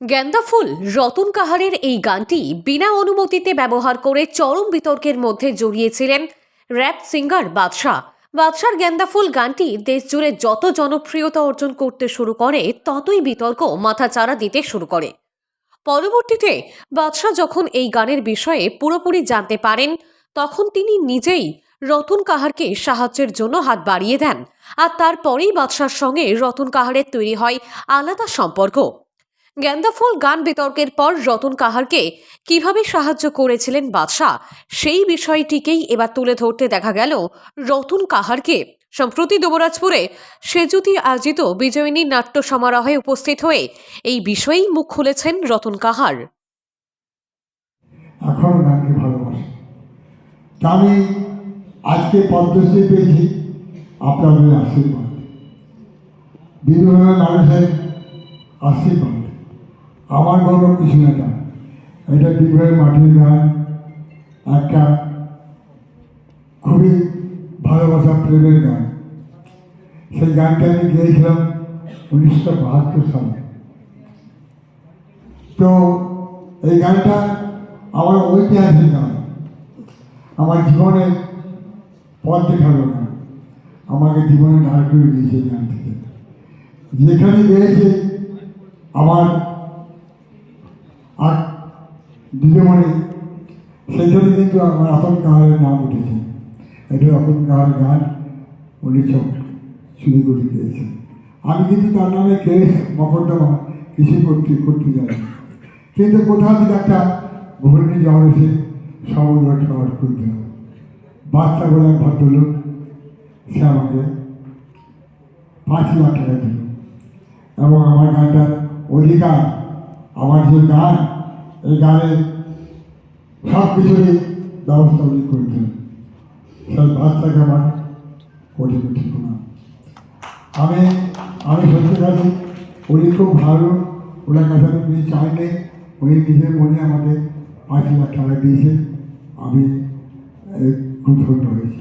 গেন্দা ফুল, রতন কাহারের এই গানটি বিনা অনুমতিতে ব্যবহার করে চরম বিতর্কের মধ্যে জড়িয়েছিলেন র্যাপ সিঙ্গার বাদশাহ। বাদশার গেন্দা ফুল গানটি দেশ জুড়ে যত জনপ্রিয়তা অর্জন করতে শুরু করে, ততই বিতর্ক মাথাচাড়া দিতে শুরু করে। পরবর্তীতে বাদশাহ যখন এই গানের বিষয়ে পুরোপুরি জানতে পারেন, তখন তিনি নিজেই রতন কাহারকে সাহায্যের জন্য হাত বাড়িয়ে দেন। আর তারপরেই বাদশার সঙ্গে রতন কাহারের তৈরি হয় আলাদা সম্পর্ক। গেন্দাফুল গান বিতর্কের পর রতন কাহারকে কীভাবে সাহায্য করেছিলেন বাদশাহ, সেই বিষয়টিকেই এবার তুলে ধরতে দেখা গেল রতন কাহারকে। সম্প্রতি দুবরাজপুরে সেজুতি আয়োজিত বিজয়িনী নাট্য সমারোহে উপস্থিত হয়ে এই বিষয়েই মুখ খুলেছেন রতন কাহার। আজকে পদ্মশ্রী পেয়েছি, আপনাদের আশীর্বাদ। বিভিন্ন মানুষের আশীর্বাদ। আমার গর্ব কিছু না এটা দীঘের মাটির গান একটা খুবই ভালোবাসা প্রেমের গান। সেই গানটা আমি গিয়েছিলাম উনিশশো বাহাত্তর সালে। তো এই গানটা আমার ঐতিহাসিক গান। আমার জীবনের পথ দেখাল না। আমাকে জীবনে দাঁড় করে দিয়েছে গান থেকে যেখানে গিয়েছে আমার আর দিদিমণি সেখানে কিন্তু আমার রতন কাহারের নাম উঠেছে। এটা রতন কাহার গান উনি সব চুরি করে দিয়েছেন। আমি কিন্তু তার নামে কেস মকদ্দমা কিছু করতে করতে যাই কিন্তু কোথাও থেকে একটা ঘূর্ণি ঝড় এসে সমুদ্র ঠর করতে হবে বাচ্চা বলে ভদ্রলোক, সে আমাকে পাঁচ লাখ টাকা দিল। এবং আমার গানটার অধিকার আমার যে গান, এই গানের সব কিছুরই ব্যবস্থা উনি করে দিলেন সেই বাচ্চাকে আমার কোটি কোটি প্রণাম। আমি আমি সত্যি কাছে উনি খুব ভালো, ওনার কাছে আমি কিছু চাইনি উনি নিজের মনে আমাকে পাঁচ লাখ টাকা দিয়েছে আমি খুব ধন্য হয়েছি।